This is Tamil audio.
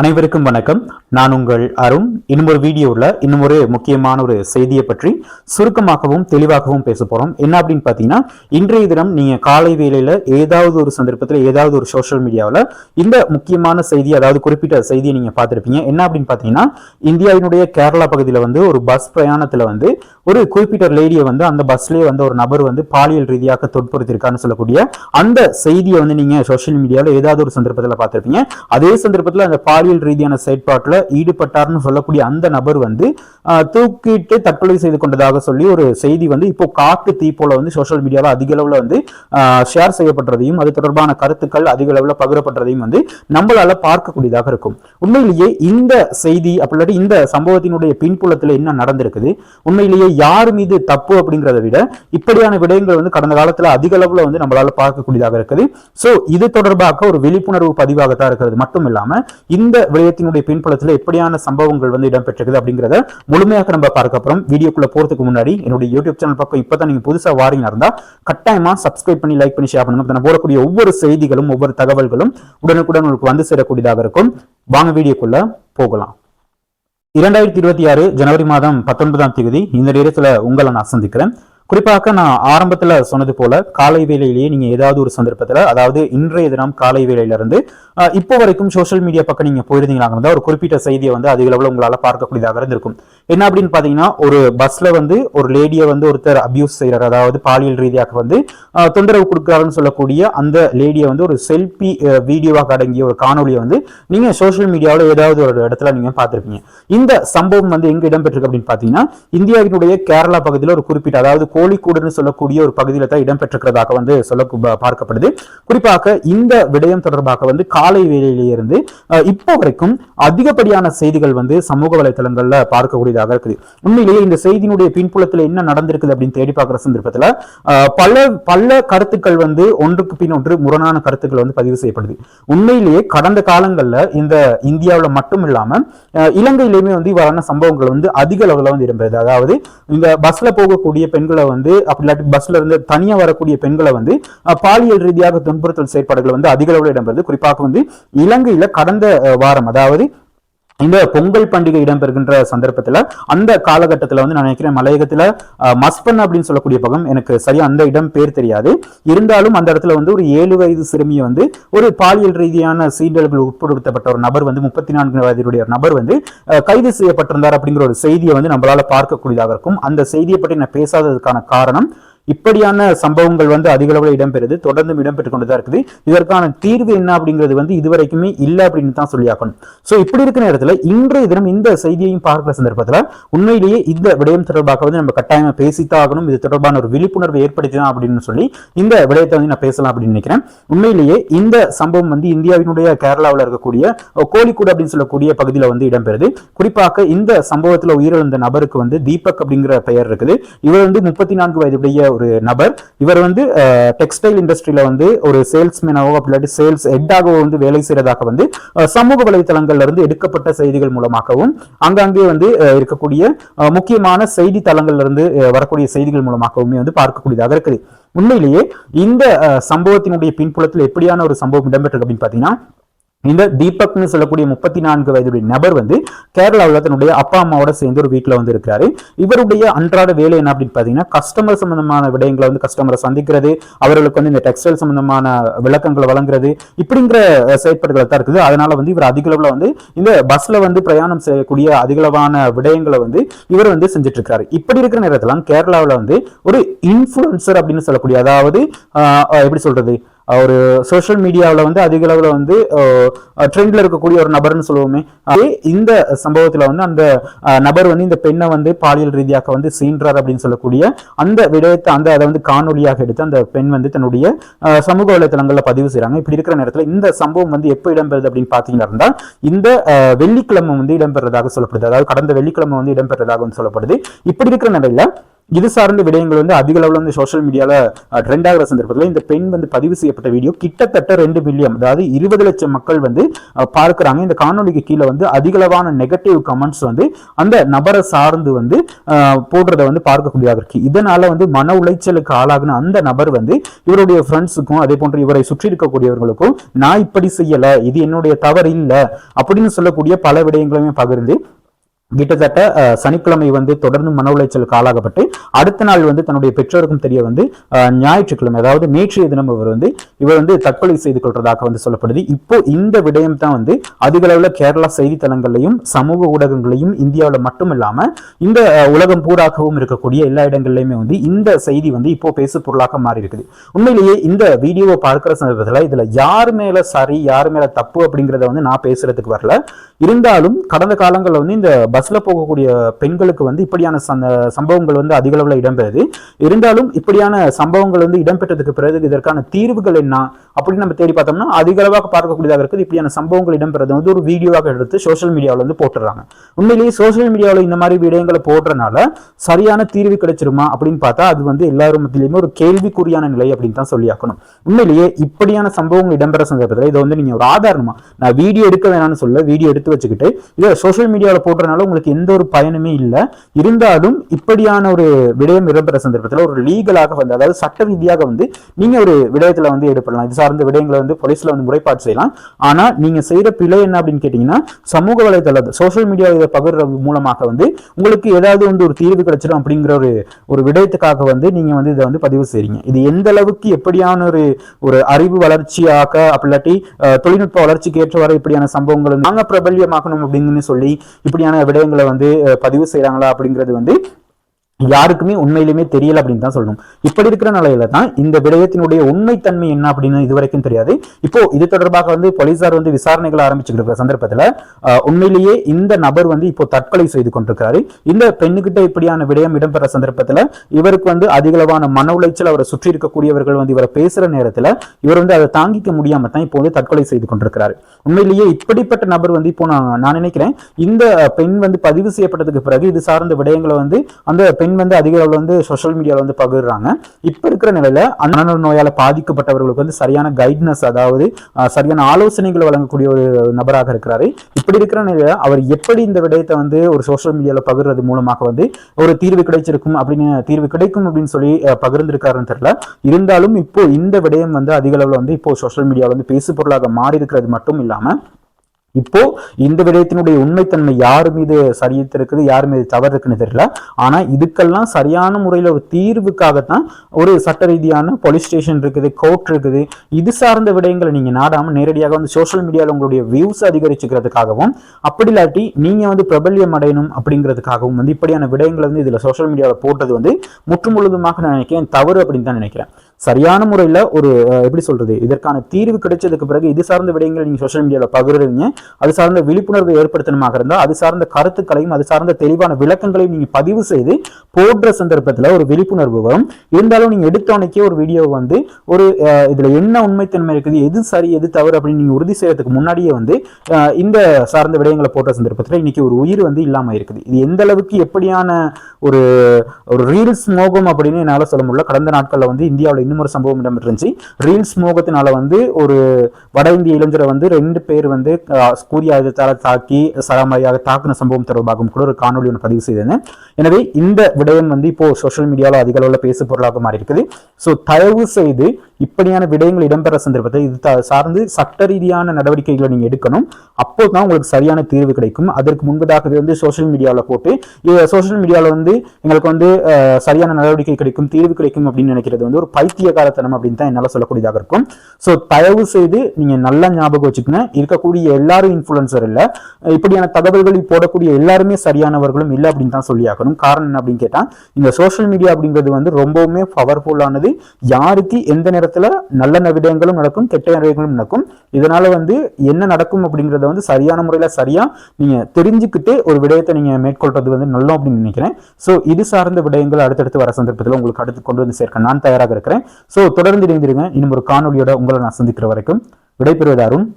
அனைவருக்கும் வணக்கம். நான் உங்கள் அருண். இன்னும் ஒரு வீடியோவில் இன்னும் ஒரு முக்கியமான ஒரு செய்தியை பற்றி சுருக்கமாகவும் தெளிவாகவும் பேச போகிறோம் என்ன அப்படின்னு பார்த்தீங்கன்னா இன்றைய தினம் நீங்கள் காலை வேளையில் ஏதாவது ஒரு சந்தர்ப்பத்தில் ஏதாவது ஒரு சோஷியல் மீடியாவில் இந்த முக்கியமான செய்தி அதாவது குறிப்பிட்ட செய்தியை நீங்கள் பார்த்துருப்பீங்க. என்ன அப்படின்னு பார்த்தீங்கன்னா இந்தியாவினுடைய கேரளா பகுதியில் வந்து ஒரு பஸ் பிரயாணத்தில் வந்து ஒரு குறிப்பிட்ட லேடியை வந்து அந்த பஸ்லேயே வந்து ஒரு நபர் வந்து பாலியல் ரீதியாக துன்புறுத்திருக்கான்னு சொல்லக்கூடிய அந்த செய்தியை வந்து நீங்கள் சோஷியல் மீடியாவில் ஏதாவது ஒரு சந்தர்ப்பத்தில் பார்த்துருப்பீங்க. அதே சந்தர்ப்பத்தில் அந்த பாலியல் ரீதியான செயற்பாட்டில் ஈடுபட்டார்னு சொல்லக்கூடிய அந்த நபர் வந்து தூக்கிட்டு தற்கொலை செய்து கொண்டதாக சொல்லி ஒரு செய்தி வந்து இப்போ காட்டு தீ போல வந்து சோஷியல் மீடியாவில் அதிக அளவில் வந்து ஷேர் செய்யப்படுறதையும் அது தொடர்பான கருத்துக்கள் அதிக அளவில் பகிரப்படுறதையும் வந்து நம்மளால பார்க்கக்கூடியதாக இருக்கும். உண்மையிலேயே இந்த செய்தி அப்படி இந்த சம்பவத்தினுடைய பின்புலத்தில் என்ன நடந்திருக்குது? உண்மையிலேயே யார் மீது தப்பு அப்படிங்கிறத விட இப்படியான விடயங்கள் வந்து கடந்த காலத்தில் அதிக அளவில் வந்து நம்மளால பார்க்கக்கூடியதாக இருக்குது. ஸோ இது தொடர்பாக ஒரு விழிப்புணர்வு பதிவாகத்தான் இருக்கிறது. மட்டும் இல்லாமல் இந்த விடயத்தினுடைய பின்புலத்தில் எப்படியான சம்பவங்கள் வந்து இடம்பெற்றிருக்குது அப்படிங்கிறத முழுமையாக நம்ம பார்க்க போறோம். வீடியோக்குள்ள போறதுக்கு முன்னாடி என்னுடைய யூடியூப் சேனல் பக்கம் இப்பதான் நீங்க புதுசா வாரீங்க இருந்தா கட்டாயமா சப்ஸ்கிரைப் பண்ணி லைக் பண்ணி ஷேர் பண்ணுங்க. நான் போடக்கூடிய ஒவ்வொரு செய்திகளும் ஒவ்வொரு தகவல்களும் உடனுக்குடன் உங்களுக்கு வந்து சேரக்கூடியதாக இருக்கும். வாங்க வீடியோக்குள்ள போகலாம். இரண்டாயிரத்தி இருபத்தி ஆறு ஜனவரி மாதம் பத்தொன்பதாம் தேதி இந்த நேரத்தில் உங்களை நான் சந்திக்கிறேன். குறிப்பாக நான் ஆரம்பத்தில் சொன்னது போல காலை வேலையிலேயே நீங்கள் ஏதாவது ஒரு சந்தர்ப்பத்தில் அதாவது இன்றைய தினம் காலை வேலையிலேருந்து இப்போ வரைக்கும் சோஷியல் மீடியா பக்கம் நீங்கள் போயிருந்தீங்கன்னா ஒரு குறிப்பிட்ட செய்தியை வந்து அதிக அளவில் உங்களால் பார்க்கக்கூடியதாக இருந்திருக்கும். என்ன அப்படின்னு பார்த்தீங்கன்னா ஒரு பஸ்ல வந்து ஒரு லேடியை வந்து ஒருத்தர் அபியூஸ் செய்கிறார் அதாவது பாலியல் ரீதியாக வந்து தொந்தரவு கொடுக்குறாருன்னு சொல்லக்கூடிய அந்த லேடியை வந்து ஒரு செல்ஃபி வீடியோவாக அடங்கிய ஒரு காணொலியை வந்து நீங்கள் சோஷியல் மீடியாவில் ஏதாவது ஒரு இடத்துல நீங்கள் பார்த்துருப்பீங்க. இந்த சம்பவம் வந்து எங்கே இடம்பெற்றிருக்கு அப்படின்னு பார்த்தீங்கன்னா இந்தியாவினுடைய கேரளா பகுதியில் ஒரு குறிப்பிட்ட அதாவது கோழிக்கூடுன்னு சொல்லக்கூடிய ஒரு பகுதியில் தான் இடம்பெற்றிருக்கிறதாக வந்து சொல்ல பார்க்கப்படுது. குறிப்பாக இந்த விடயம் தொடர்பாக வந்து காலை வேளையிலேயே இப்போ வரைக்கும் அதிகப்படியான செய்திகள் வந்து சமூக வலைத்தளங்கள்ல பார்க்கக்கூடியதாக இருக்குது. உண்மையிலேயே இந்த செய்தியினுடைய பின்புலத்தில் என்ன நடந்திருக்குது அப்படின்னு தேடி பார்க்குற சந்தர்ப்பத்தில் பல பல கருத்துக்கள் வந்து ஒன்றுக்கு பின் ஒன்று முரணான கருத்துக்கள் வந்து பதிவு செய்யப்படுது. உண்மையிலேயே கடந்த காலங்களில் இந்த இந்தியாவில் மட்டும் இல்லாமல் இலங்கையிலேயுமே வந்து இவ்வாறான சம்பவங்கள் வந்து அதிக அளவில் வந்து இடம்பெறுது. அதாவது இந்த பஸ்ல போகக்கூடிய பெண்களை வந்து அப்படி இல்லாட்டி பஸ்ல இருந்து தனியா வரக்கூடிய பெண்களை வந்து பாலியல் ரீதியாக துன்புறுத்தல் செயற்பாடுகள் வந்து அதிக அளவில் இடம்பெறுது. குறிப்பாக வந்து இலங்கையில கடந்த வாரம் அதாவது இந்த பொங்கல் பண்டிகை இடம்பெறுகின்ற சந்தர்ப்பத்தில் அந்த காலகட்டத்தில் வந்து நான் நினைக்கிறேன் மலையகத்தில் மஸ்பன் அப்படின்னு சொல்லக்கூடிய பக்கம் எனக்கு சரியா அந்த இடம் பேர் தெரியாது. இருந்தாலும் அந்த இடத்துல வந்து ஒரு ஏழு வயது சிறுமியை வந்து ஒரு பாலியல் ரீதியான சீண்டல்கள் உட்படுத்தப்பட்ட ஒரு நபர் வந்து முப்பத்தி நான்கு வயதுடைய ஒரு நபர் வந்து கைது செய்யப்பட்டிருந்தார் அப்படிங்கிற ஒரு செய்தியை வந்து நம்மளால பார்க்கக்கூடியதாக இருக்கும். அந்த செய்தியை பற்றி நான் பேசாததுக்கான காரணம் இப்படியான சம்பவங்கள் வந்து அதிக அளவில் இடம்பெறுது தொடர்ந்து இடம்பெற்றுக் கொண்டுதான் இருக்குது. இதற்கான தீர்வு என்ன அப்படிங்கிறது வந்து இதுவரைக்குமே இல்லை அப்படின்னு தான் சொல்லியாக்கணும் ஸோ இப்படி இருக்கிற நேரத்தில் இன்றைய தினம் இந்த செய்தியையும் பார்க்கிற சந்தர்ப்பத்தில் உண்மையிலேயே இந்த விடயம் தொடர்பாக வந்து நம்ம கட்டாயமாக பேசித்தான் ஆகணும். இது தொடர்பான ஒரு விழிப்புணர்வை ஏற்படுத்தினா அப்படின்னு சொல்லி இந்த விடயத்தை வந்து நான் பேசலாம் அப்படின்னு நினைக்கிறேன். உண்மையிலேயே இந்த சம்பவம் வந்து இந்தியாவினுடைய கேரளாவில் இருக்கக்கூடிய கோழிக்கூடு அப்படின்னு சொல்லக்கூடிய பகுதியில் வந்து இடம்பெறுது. குறிப்பாக இந்த சம்பவத்தில் உயிரிழந்த நபருக்கு வந்து தீபக் அப்படிங்கிற பெயர் இருக்குது. இவர் வந்து முப்பத்தி நான்கு வயதுடைய ஒரு நபர். இவர் வந்து டெக்ஸ்டைல் இண்டஸ்ட்ரியில வந்து ஒரு சேல்ஸ்மேனாவோ அப்படி இல்லாட்டி சேல்ஸ் ஹெட்டாகவோ வந்து வேலை செய்யறதாக வந்து சமூக வலைத்தளங்கள்ல இருந்து எடுக்கப்பட்ட செய்திகள் மூலமாகவும் அங்கங்கே வந்து இருக்கக்கூடிய முக்கியமான செய்தி தளங்கள்ல இருந்து வரக்கூடிய செய்திகள் மூலமாகவுமே வந்து பார்க்கக்கூடியதாக இருக்குது. உண்மையிலேயே இந்த சம்பவத்தினுடைய பின்புலத்தில் எப்படியான ஒரு சம்பவம் இடம்பெற்றிருக்கு அப்படின்னு பாத்தீங்கன்னா இந்த தீபக்னு சொல்லக்கூடிய முப்பத்தி நான்கு வயதுடைய நபர் வந்து கேரளாவில் தன்னுடைய அப்பா அம்மாவோட சேர்ந்து ஒரு வீட்டில் வந்து இருக்கிறாரு இவருடைய அன்றாட வேலை என்ன அப்படின்னு பார்த்தீங்கன்னா கஸ்டமர் சம்பந்தமான விடயங்களை வந்து கஸ்டமரை சந்திக்கிறது அவர்களுக்கு வந்து இந்த டெக்ஸ்டைல் சம்பந்தமான விளக்கங்களை வழங்குறது இப்படிங்கிற செயற்பாடுகளை தான் இருக்குது. அதனால வந்து இவர் அதிக அளவில் வந்து இந்த பஸ்ல வந்து பிரயாணம் செய்யக்கூடிய அதிகளவான விடயங்களை வந்து இவர் வந்து செஞ்சுட்டு இருக்காரு இப்படி இருக்கிற நேரத்திலாம் கேரளாவில் வந்து ஒரு இன்ஃபுளுசர் அப்படின்னு சொல்லக்கூடிய அதாவது எப்படி சொல்றது? ஒரு சோஷியல் மீடியாவில் வந்து அதிக அளவில் வந்து ட்ரெண்டில் இருக்கக்கூடிய ஒரு நபர்னு சொல்லுவோமே. அதே இந்த சம்பவத்தில் வந்து அந்த நபர் வந்து இந்த பெண்ணை வந்து பாலியல் ரீதியாக வந்து சீன்றார் அப்படின்னு சொல்லக்கூடிய அந்த விடயத்தை அந்த அதை வந்து காணொலியாக எடுத்து அந்த பெண் வந்து தன்னுடைய சமூக வலைத்தளங்களில் பதிவு செய்றாங்க. இப்படி இருக்கிற நேரத்தில் இந்த சம்பவம் வந்து எப்போ இடம்பெறுது அப்படின்னு பார்த்தீங்கன்னா இருந்தா இந்த வெள்ளிக்கிழமை வந்து இடம்பெறதாக சொல்லப்படுது. அதாவது கடந்த வெள்ளிக்கிழமை வந்து இடம்பெறதாக வந்து சொல்லப்படுது. இப்படி இருக்கிற நிலையில இது சார்ந்த விடயங்கள் வந்து அதிக அளவில் வந்து சோஷியல் மீடியாவில் ட்ரெண்ட் ஆகிற சந்தர்ப்பத்தில் இந்த பெண் வந்து பதிவு செய்யப்பட்ட வீடியோ கிட்டத்தட்ட ரெண்டு மில்லியன் அதாவது இருபது லட்சம் மக்கள் வந்து பார்க்குறாங்க. இந்த காணொலிக்கு கீழே வந்து அதிகளவான நெகட்டிவ் கமெண்ட்ஸ் வந்து அந்த நபரை சார்ந்து வந்து போடுறதை வந்து பார்க்கக்கூடியதாக இருக்கு. இதனால வந்து மன உளைச்சலுக்கு ஆளாகின அந்த நபர் வந்து இவருடைய ஃப்ரெண்ட்ஸுக்கும் அதே போன்று இவரை சுற்றி இருக்கக்கூடியவர்களுக்கும் நான் இப்படி செய்யலை இது என்னுடைய தவறு இல்லை அப்படின்னு சொல்லக்கூடிய பல விடயங்களுமே பகிர்ந்து கிட்டத்தட்ட சனிக்கிழமை வந்து தொடர்ந்து மன உளைச்சலுக்கு ஆளாகப்பட்டு அடுத்த நாள் வந்து தன்னுடைய பெற்றோருக்கும் தெரிய வந்து ஞாயிற்றுக்கிழமை அதாவது நேற்றைய தினம் இவர் வந்து இவர் வந்து தற்கொலை செய்து கொள்றதாக வந்து சொல்லப்படுது. இப்போ இந்த விடயம் தான் வந்து அதிக அளவில் கேரளா செய்தித்தளங்களையும் சமூக ஊடகங்களையும் இந்தியாவில் மட்டும் இல்லாம இந்த உலகம் பூராகவும் இருக்கக்கூடிய எல்லா இடங்கள்லையுமே வந்து இந்த செய்தி வந்து இப்போ பேசு பொருளாக மாறி இருக்குது உண்மையிலேயே இந்த வீடியோவை பார்க்கிற சந்தர்ப்பத்தில் இதுல யார் மேல சரி யார் மேல தப்பு அப்படிங்கிறத வந்து நான் பேசுறதுக்கு வரல. இருந்தாலும் கடந்த காலங்களில் வந்து இந்த பஸ்ல போகக்கூடிய பெண்களுக்கு வந்து இப்படியான சம்பவங்கள் வந்து அதிக அளவில் இடம்பெறுது. இருந்தாலும் இப்படியான சம்பவங்கள் வந்து இடம்பெற்றதுக்கு பிறகு இதற்கான தீர்வுகள் என்ன அப்படின்னு நம்ம தேடி பார்த்தோம்னா அதிக அளவாக பார்க்கக்கூடியதாக இருக்குது. இப்படியான சம்பவங்கள் இடம்பெறது வந்து ஒரு வீடியோவாக எடுத்து சோஷியல் மீடியாவில் வந்து போட்டுறாங்க. உண்மையிலேயே சோஷியல் மீடியாவில் இந்த மாதிரி விடயங்களை போடுறதுனால சரியான தீர்வு கிடைச்சிருமா அப்படின்னு பார்த்தா அது வந்து எல்லாரும் மத்தியிலுமே ஒரு கேள்விக்குறியான நிலை அப்படின்னு தான் சொல்லியாக்கணும். உண்மையிலேயே இப்படியான சம்பவங்கள் இடம்பெற சந்தர்ப்பத்தில் இதை வந்து நீங்க ஒரு ஆதாரமா நான் வீடியோ எடுக்க வேணாம்னு சொல்ல வீடியோ எடுத்து வச்சுக்கிட்டு இதை சோஷியல் மீடியாவில் போடுறதுனால உங்களுக்கு எந்த ஒரு பயனுமே இல்லை. இருந்தாலும் இப்படியான ஒரு விடயம் இடம்பெற சந்தர்ப்பத்தில் ஒரு லீகலாக வந்து அதாவது சட்ட ரீதியாக வந்து நீங்க ஒரு விடயத்துல வந்து ஈடுபடலாம். இது சார்ந்த விடயங்களை வந்து போலீஸ்ல வந்து முறைப்பாடு செய்யலாம். ஆனா நீங்க செய்யற பிழை என்ன அப்படின்னு கேட்டீங்கன்னா சமூக வலைதள சோசியல் மீடியா இதை பகிர்ற மூலமாக வந்து உங்களுக்கு ஏதாவது வந்து ஒரு தீர்வு கிடைச்சிடும் அப்படிங்கிற ஒரு ஒரு விடயத்துக்காக வந்து நீங்க வந்து இதை வந்து பதிவு செய்றீங்க. இது எந்த அளவுக்கு எப்படியான ஒரு ஒரு அறிவு வளர்ச்சியாக அப்படிலாட்டி தொழில்நுட்ப வளர்ச்சிக்கு ஏற்றவாறு இப்படியான சம்பவங்கள் நாங்க பிரபல்யமாக்கணும் அப்படின்னு சொல்லி இப்படியான புத்தகங்களை வந்து பதிவு செய்கிறாங்களா அப்படிங்கிறது வந்து யாருக்குமே உண்மையிலுமே தெரியல அப்படின்னு தான் சொல்லணும். இப்படி இருக்கிற நிலையில தான் இந்த விடயத்தினுடைய உண்மைத்தன்மை என்ன அப்படின்னு இதுவரைக்கும் தெரியாது. இப்போ இது தொடர்பாக வந்து போலீசார் வந்து விசாரணைகளை ஆரம்பிச்சுக்கிட்டு இருக்கிற சந்தர்ப்பத்தில் உண்மையிலேயே இந்த நபர் வந்து இப்போ தற்கொலை செய்து கொண்டிருக்கிறாரு. இந்த பெண்ணுகிட்ட இப்படியான விடயம் இடம்பெற சந்தர்ப்பத்தில் இவருக்கு வந்து அதிகளவான மன உளைச்சல் அவரை சுற்றி இருக்கக்கூடியவர்கள் வந்து இவரை பேசுற நேரத்தில் இவர் வந்து அதை தாங்கிக்க முடியாம தான் இப்போ வந்து தற்கொலை செய்து கொண்டிருக்கிறாரு. உண்மையிலேயே இப்படிப்பட்ட நபர் வந்து இப்போ நான் நான் நினைக்கிறேன் இந்த பெண் வந்து பதிவு செய்யப்பட்டதுக்கு பிறகு இது சார்ந்த விடயங்களை வந்து அந்த பெண் வந்து அதிக அளவில் வந்து சோஷியல் மீடியாவில் வந்து பகிர்றாங்க. இப்போ இருக்கிற நிலையில அந்த நோயால் நோயால பாதிக்கப்பட்டவர்களுக்கு வந்து சரியான கைட்னஸ் அதாவது சரியான ஆலோசனைகள் வழங்கக்கூடிய ஒரு நபராக இருக்கிறாரு. இப்படி இருக்கிற நிலையில் அவர் எப்படி இந்த விடயத்தை வந்து ஒரு சோஷியல் மீடியாவில் பகிர்றது மூலமாக வந்து ஒரு தீர்வு கிடைச்சிருக்கும் அப்படின்னு தீர்வு கிடைக்கும் அப்படின்னு சொல்லி பகிர்ந்திருக்காருன்னு தெரியல. இருந்தாலும் இப்போ இந்த விடயம் வந்து அதிக அளவில் வந்து இப்போ சோஷியல் மீடியாவில் வந்து பேசு பொருளாக மாறி இருக்கிறது மட்டும் இல்லாம இப்போ இந்த விடயத்தினுடைய உண்மைத்தன்மை யார் மீது சரியித்து இருக்குது யார் மீது தவறு இருக்குன்னு தெரியல. ஆனா இதுக்கெல்லாம் சரியான முறையில் ஒரு தீர்வுக்காகத்தான் ஒரு சட்ட ரீதியான போலீஸ் ஸ்டேஷன் இருக்குது கோர்ட் இருக்குது. இது சார்ந்த விடயங்களை நீங்க நாடாம நேரடியாக வந்து சோஷியல் மீடியாவில் உங்களுடைய வியூஸ் அதிகரிச்சுக்கிறதுக்காகவும் அப்படி இல்லாட்டி நீங்க வந்து பிரபல்யம் அடையணும் அப்படிங்கிறதுக்காகவும் வந்து இப்படியான விடயங்களை வந்து இதுல சோஷியல் மீடியாவில் போட்டது வந்து முற்றுமுழுதுமாக நான் நினைக்கிறேன் தவறு அப்படின்னு தான் நினைக்கிறேன். சரியான முறையில் ஒரு எப்படி சொல்றது? இதற்கான தீர்வு கிடைச்சதுக்கு பிறகு இது சார்ந்த விடயங்களை நீங்கள் சோஷியல் மீடியாவில் பகிர்றீங்க அது சார்ந்த விழிப்புணர்வு ஏற்படுத்தணுமாக இருந்தால் அது சார்ந்த கருத்துக்களையும் அது சார்ந்த தெளிவான விளக்கங்களையும் நீங்கள் பதிவு செய்து போடுற சந்தர்ப்பத்தில் ஒரு விழிப்புணர்வு வரும். இருந்தாலும் நீங்கள் எடுத்தோனைக்கே ஒரு வீடியோ வந்து ஒரு இதில் என்ன உண்மைத்தன்மை இருக்குது எது சரி எது தவறு அப்படின்னு நீங்கள் உறுதி செய்யறதுக்கு முன்னாடியே வந்து இந்த சார்ந்த விடயங்களை போடுற சந்தர்ப்பத்தில் இன்னைக்கு ஒரு உயிர் வந்து இல்லாமல் இருக்குது. இது எந்த அளவுக்கு எப்படியான ஒரு ஒரு ரீல்ஸ் மோகம் அப்படின்னு என்னால் சொல்ல முடியல. கடந்த நாட்களில் வந்து இந்தியாவில் இன்னும் ஒரு சம்பவம் இடம்பெற்றுச்சு ரீல்ஸ் மோகத்தினால வந்து ஒரு வட இந்திய இளைஞரை வந்து ரெண்டு பேர் வந்து அஹ், கூறிய தாக்கி சராமரியாக தாக்குன சம்பவம் தொடர்பாகவும் கூட ஒரு காணொலி ஒன்று பதிவு செய்தேன் எனவே இந்த விடயம் வந்து இப்போ சோஷியல் மீடியாவில் அதிக அளவில் பேசு பொருளாக மாறி இருக்குது ஸோ தயவு செய்து இப்படியான விடயங்கள் இடம்பெற சந்தர்ப்பத்தை இது சார்ந்து சட்ட ரீதியான நடவடிக்கைகளை நீங்க எடுக்கணும். அப்போ தான் உங்களுக்கு சரியான தீர்வு கிடைக்கும். அதற்கு முன்பதாகவே வந்து சோஷியல் மீடியாவில் போட்டு சோஷியல் மீடியாவில் வந்து எங்களுக்கு வந்து சரியான நடவடிக்கை கிடைக்கும் தீர்வு கிடைக்கும் அப்படின்னு நினைக்கிறது வந்து ஒரு பைத்தியகாரத்தனம் அப்படின்னு தான் என்னால் சொல்லக்கூடியதாக இருக்கும். ஸோ தயவு செய்து நீங்க நல்லா ஞாபகம் வச்சுக்கணும் இருக்கக்கூடிய எல்லாரும் இன்ஃப்ளூன்சர் இல்லை. இப்படியான தகவல்களை போடக்கூடிய எல்லாருமே சரியானவர்களும் இல்லை அப்படின்னு தான் சொல்லியாகணும் காரணம் என்ன அப்படின்னு கேட்டால் இந்த சோஷியல் மீடியா அப்படிங்கிறது வந்து ரொம்பவுமே பவர்ஃபுல்லானது யாருக்கு எந்த நேரத்தில் நல்ல விடயங்களும் நடக்கும் கெட்ட விடயங்களும் நடக்கும். இதனால வந்து என்ன நடக்கும் அப்படிங்கிறத வந்து சரியான முறையில் சரியா நீங்க தெரிஞ்சுக்கிட்டு ஒரு விடயத்தை நீங்க மேற்கொள்றது வந்து நல்லோம் அப்படின்னு நினைக்கிறேன். ஸோ இது சார்ந்த விடயங்கள் அடுத்தடுத்து வர சந்தர்ப்பத்தில் உங்களுக்கு அடுத்து கொண்டு வந்து சேர்க்க நான் தயாராக இருக்கிறேன். ஸோ தொடர்ந்து இணைந்திருங்க. இன்னும் ஒரு காணொலியோட உங்களை நான் சந்திக்கிற வரைக்கும் விடைபெறுவது அருண்